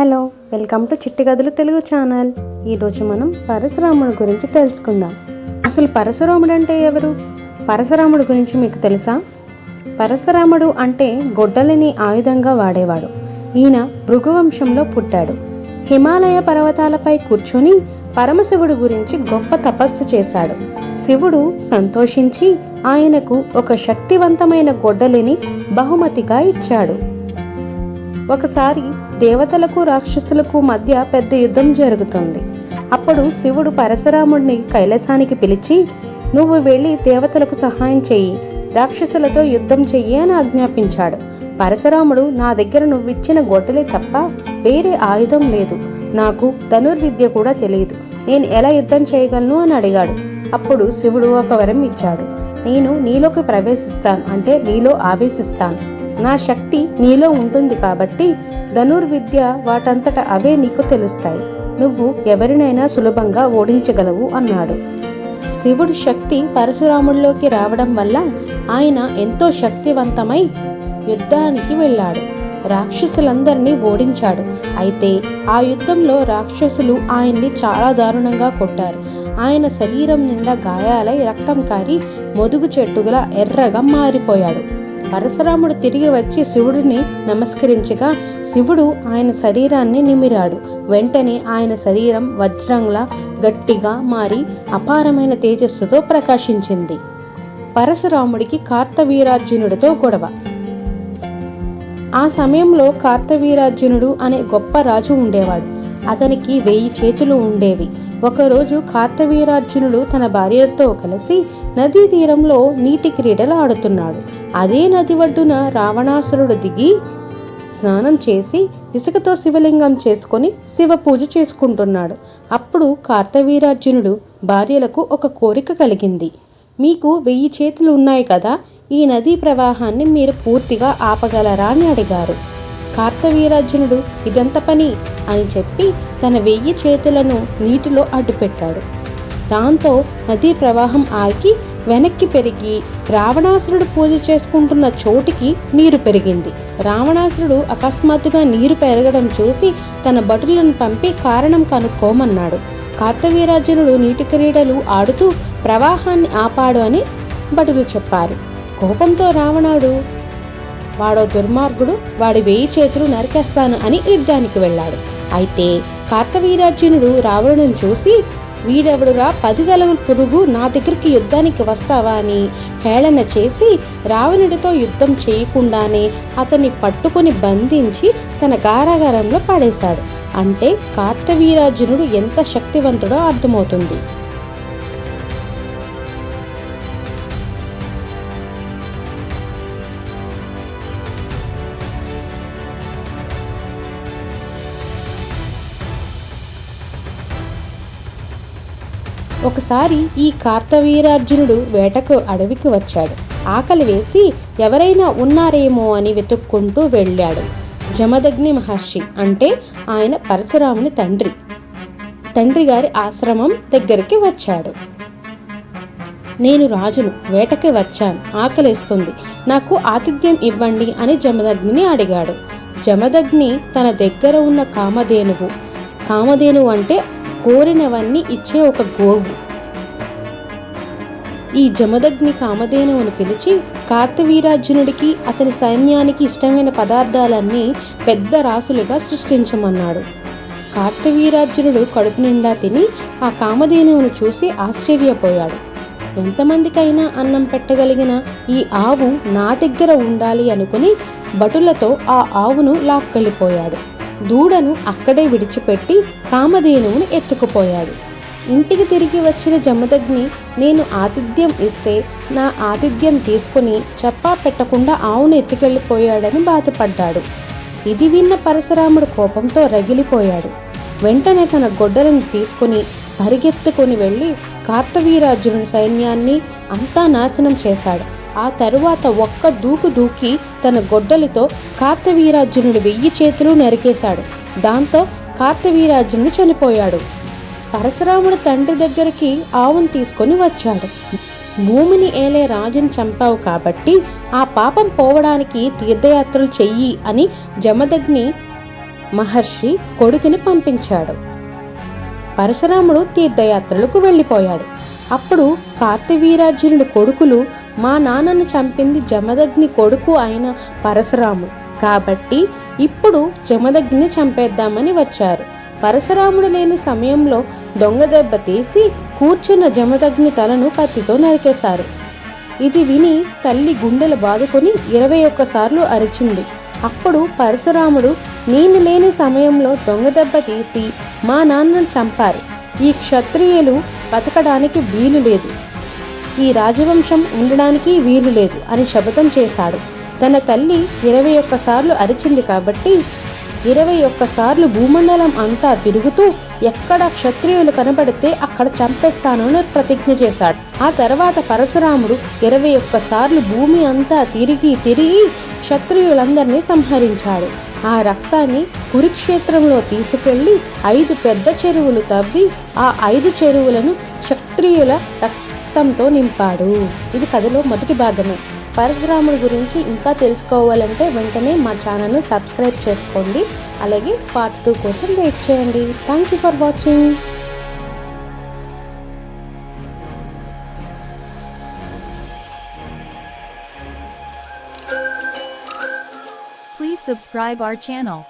Hello welcome to చిట్టి గదులు Telugu channel. ఈరోజు మనం పరశురాముడు గురించి తెలుసుకుందాం. అసలు పరశురాముడు అంటే ఎవరు? పరశురాముడు గురించి మీకు తెలుసా? పరశురాముడు అంటే గొడ్డలిని ఆయుధంగా వాడేవాడు. ఈయన భృగువంశంలో పుట్టాడు. హిమాలయ పర్వతాలపై కూర్చొని పరమశివుడు గురించి గొప్ప తపస్సు చేశాడు. శివుడు సంతోషించి ఆయనకు ఒక శక్తివంతమైన గొడ్డలిని బహుమతిగా ఇచ్చాడు. ఒకసారి దేవతలకు రాక్షసులకు మధ్య పెద్ద యుద్ధం జరుగుతుంది. అప్పుడు శివుడు పరశురాముడిని కైలాసానికి పిలిచి నువ్వు వెళ్ళి దేవతలకు సహాయం చెయ్యి రాక్షసులతో యుద్ధం చెయ్యి అని ఆజ్ఞాపించాడు. పరశురాముడు నా దగ్గర నువ్విచ్చిన గొడ్డలే తప్ప వేరే ఆయుధం లేదు. నాకు ధనుర్విద్య కూడా తెలియదు. నేను ఎలా యుద్ధం చేయగలను అని అడిగాడు. అప్పుడు శివుడు ఒక వరం ఇచ్చాడు. నేను నీలోకి ప్రవేశిస్తాను అంటే నీలో ఆవేశిస్తాను. నా శక్తి నీలో ఉంటుంది కాబట్టి ధనుర్విద్య వాటంతట అవే నీకు తెలుస్తాయి. నువ్వు ఎవరినైనా సులభంగా ఓడించగలవు అన్నాడు. శివుడు శక్తి పరశురాముడిలోకి రావడం వల్ల ఆయన ఎంతో శక్తివంతమై యుద్ధానికి వెళ్ళాడు. రాక్షసులందరినీ ఓడించాడు. అయితే ఆ యుద్ధంలో రాక్షసులు ఆయన్ని చాలా దారుణంగా కొట్టారు. ఆయన శరీరం నిండా గాయాలై రక్తం కారి మొదుగు చెట్టుగా ఎర్రగా మారిపోయాడు. పరశురాముడు తిరిగి వచ్చి శివుడిని నమస్కరించగా శివుడు ఆయన శరీరాన్ని నిమిరాడు. వెంటనే ఆయన శరీరం వజ్రంలా గట్టిగా మారి అపారమైన తేజస్సుతో ప్రకాశించింది. పరశురాముడికి కార్తవీరార్జునుడితో గొడవ. ఆ సమయంలో కార్తవీరార్జునుడు అనే గొప్ప రాజు ఉండేవాడు. అతనికి వెయ్యి చేతులు ఉండేవి. ఒకరోజు కార్తవీరార్జునుడు తన భార్యతో కలిసి నదీ తీరంలో నీటి క్రీడలు ఆడుతున్నాడు. అదే నది ఒడ్డున రావణాసురుడు దిగి స్నానం చేసి ఇసుకతో శివలింగం చేసుకొని శివ పూజ చేసుకుంటున్నాడు. అప్పుడు కార్తవీరార్జునుడు భార్యలకు ఒక కోరిక కలిగింది. మీకు వెయ్యి చేతులు ఉన్నాయి కదా ఈ నదీ ప్రవాహాన్ని మీరు పూర్తిగా ఆపగలరా అని అడిగారు. కార్తవీరార్జునుడు ఇదంత పని? అని చెప్పి తన వెయ్యి చేతులను నీటిలో అడ్డుపెట్టాడు. దాంతో నదీ ప్రవాహం ఆగి వెనక్కి పెరిగి రావణాసురుడు పూజ చేసుకుంటున్న చోటికి నీరు పెరిగింది. రావణాసురుడు అకస్మాత్తుగా నీరు పెరగడం చూసి తన భటులను పంపి కారణం కనుక్కోమన్నాడు. కార్తవీరార్జునుడు నీటి క్రీడలు ఆడుతూ ప్రవాహాన్ని ఆపాడు అని భటులు చెప్పారు. కోపంతో రావణుడు వాడో దుర్మార్గుడు వాడి వేయి చేతులు నరికేస్తాను అని యుద్ధానికి వెళ్ళాడు. అయితే కార్తవీరార్జునుడు రావణుని చూసి వీడెవడురా? పదిదల పురుగు నా దగ్గరికి యుద్ధానికి వస్తావా? అని హేళన చేసి రావణుడితో యుద్ధం చేయకుండానే అతన్ని పట్టుకొని బంధించి తన కారాగారంలో పడేశాడు. అంటే కార్తవీరార్జునుడు ఎంత శక్తివంతుడో అర్థమవుతుంది. ఒకసారి ఈ కార్తవీరార్జునుడు వేటకు అడవికి వచ్చాడు. ఆకలి వేసి ఎవరైనా ఉన్నారేమో అని వెతుక్కుంటూ వెళ్ళాడు జమదగ్ని మహర్షి. అంటే ఆయన పరశురాముని తండ్రి. తండ్రి గారి ఆశ్రమం దగ్గరికి వచ్చాడు. నేను రాజును వేటకి వచ్చాను. ఆకలిస్తుంది. నాకు ఆతిథ్యం ఇవ్వండి అని జమదగ్నిని అడిగాడు. జమదగ్ని తన దగ్గర ఉన్న కామధేనువు. కామధేనువు అంటే కోరినవన్నీ ఇచ్చే ఒక గోవు. ఈ జమదగ్ని కామధేనువును పిలిచి కార్తవీరార్జునుడికి అతని సైన్యానికి ఇష్టమైన పదార్థాలన్నీ పెద్ద రాసులుగా సృష్టించమన్నాడు. కార్తవీరార్జునుడు కడుపు నిండా తిని ఆ కామధేనువును చూసి ఆశ్చర్యపోయాడు. ఎంతమందికైనా అన్నం పెట్టగలిగిన ఈ ఆవు నా దగ్గర ఉండాలి అనుకుని భటులతో ఆ ఆవును లాక్కెళ్ళిపోయాడు. దూడను అక్కడే విడిచిపెట్టి కామధేనువును ఎత్తుకుపోయాడు. ఇంటికి తిరిగి వచ్చిన జమదగ్ని నేను ఆతిథ్యం ఇస్తే నా ఆతిథ్యం తీసుకుని చెప్పా పెట్టకుండా ఆవును ఎత్తుకెళ్ళిపోయాడని బాధపడ్డాడు. ఇది విన్న పరశురాముడు కోపంతో రగిలిపోయాడు. వెంటనే తన గొడ్డలను తీసుకుని పరిగెత్తుకొని వెళ్ళి కార్తవీరార్జునుడి సైన్యాన్ని అంతా నాశనం చేశాడు. ఆ తరువాత ఒక్క దూకు దూకి తన గొడ్డలితో కార్తవీరాజునుడు వెయ్యి చేతులు నరికేశాడు. దాంతో కార్తవీరార్జునుడు చనిపోయాడు. పరశురాముడు తండ్రి దగ్గరికి ఆవును తీసుకొని వచ్చాడు. భూమిని ఏలే రాజుని చంపావు కాబట్టి ఆ పాపం పోవడానికి తీర్థయాత్రలు చెయ్యి అని జమదగ్ని మహర్షి కొడుకుని పంపించాడు. పరశురాముడు తీర్థయాత్రలకు వెళ్ళిపోయాడు. అప్పుడు కార్తవీరార్జునుడి కొడుకులు మా నాన్నను చంపింది జమదగ్ని కొడుకు అయిన పరశురాముడు. కాబట్టి ఇప్పుడు జమదగ్ని చంపేద్దామని వచ్చారు. పరశురాముడు లేని సమయంలో దొంగ దెబ్బ తీసి కూర్చున్న జమదగ్ని తలను కత్తితో నరికేశారు. ఇది విని తల్లి గుండెలు బాదుకొని ఇరవై ఒక్కసార్లు అరిచింది. అప్పుడు పరశురాముడు నేను లేని సమయంలో దొంగ దెబ్బ తీసి మా నాన్నను చంపారు. ఈ క్షత్రియులు బతకడానికి వీలు లేదు. ఈ రాజవంశం ఉండడానికి వీలు లేదు అని శపథం చేశాడు. తన తల్లి ఇరవై ఒక్కసార్లు అరిచింది కాబట్టి ఇరవై ఒక్కసార్లు భూమండలం అంతా తిరుగుతూ ఎక్కడ క్షత్రియులు కనబడితే అక్కడ చంపేస్తానని ప్రతిజ్ఞ చేశాడు. ఆ తర్వాత పరశురాముడు ఇరవై ఒక్కసార్లు భూమి అంతా తిరిగి తిరిగి క్షత్రియులందరినీ సంహరించాడు. ఆ రక్తాన్ని కురుక్షేత్రంలో తీసుకెళ్ళి ఐదు పెద్ద చెరువులు తవ్వి ఆ ఐదు చెరువులను క్షత్రియుల రక్తంతో నింపాడు. ఇది కథలో మొదటి భాగమే. పరశురాముడి గురించి ఇంకా తెలుసుకోవాలంటే వెంటనే మా ఛానల్ను సబ్స్క్రైబ్ చేసుకోండి. అలాగే పార్ట్ టూ కోసం వెయిట్ చేయండి. Thank you for watching. Please subscribe our channel.